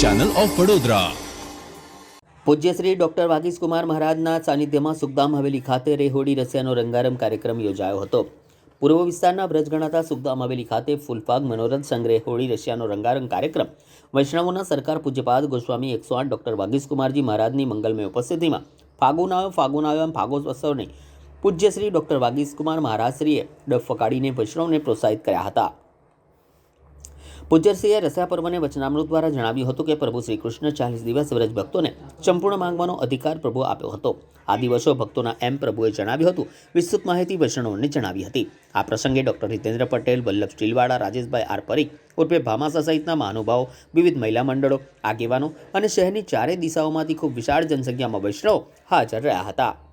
Channel of Vadodara પૂજ્ય Shri doctor વાગીશકુમાર મહારાજના સાનિધ્યમાં સુખધામ હવેલી ખાતે રેહોડી રસિયાનો રંગારંગ કાર્યક્રમ યોજાયો હતો. પૂર્વ વિસ્તારના બ્રજ ગણાતા સુખધામ હવેલી ખાતે ફૂલપાગ મનોરથ સંગ્રહ હોળી રશિયાનો રંગારંગ કાર્યક્રમ વૈષ્ણવોના સરકાર પૂજ્યપાદ ગોસ્વામી એકસો આઠ ડોક્ટર વાગીશકુમારજી મહારાજની મંગલમય ઉપસ્થિતિમાં ફાગુનાયો ફાગુનાયો એમ ફાગોત્સવને પૂજ્ય શ્રી ડોક્ટર વાગીશકુમાર મહારાજશ્રીએ ડફ ફકાડીને વૈષ્ણવને પ્રોત્સાહિત કર્યા હતા. પૂજ્યશ્રીએ રસ્યા પર્વને વચનામૃત દ્વારા જણાવ્યું હતું કે પ્રભુ શ્રી કૃષ્ણ ચાલીસ દિવસ વ્રજ ભક્તોને સંપૂર્ણ માંગવાનો અધિકાર પ્રભુ આપ્યો હતો. આ દિવસો ભક્તોના એમ પ્રભુએ જણાવ્યું હતું. વિસ્તૃત માહિતી વૈષ્ણવને જણાવી હતી. આ પ્રસંગે ડૉક્ટર હિતેન્દ્ર પટેલ, વલ્લભ સ્ટીલવાળા રાજેશભાઈ આર પરીખ ઉર્ફે ભામાસા સહિતના મહાનુભાવો, વિવિધ મહિલા મંડળો, આગેવાનો અને શહેરની ચારેય દિશાઓમાંથી ખૂબ વિશાળ જનસંખ્યામાં વૈષ્ણવો હાજર રહ્યા હતા.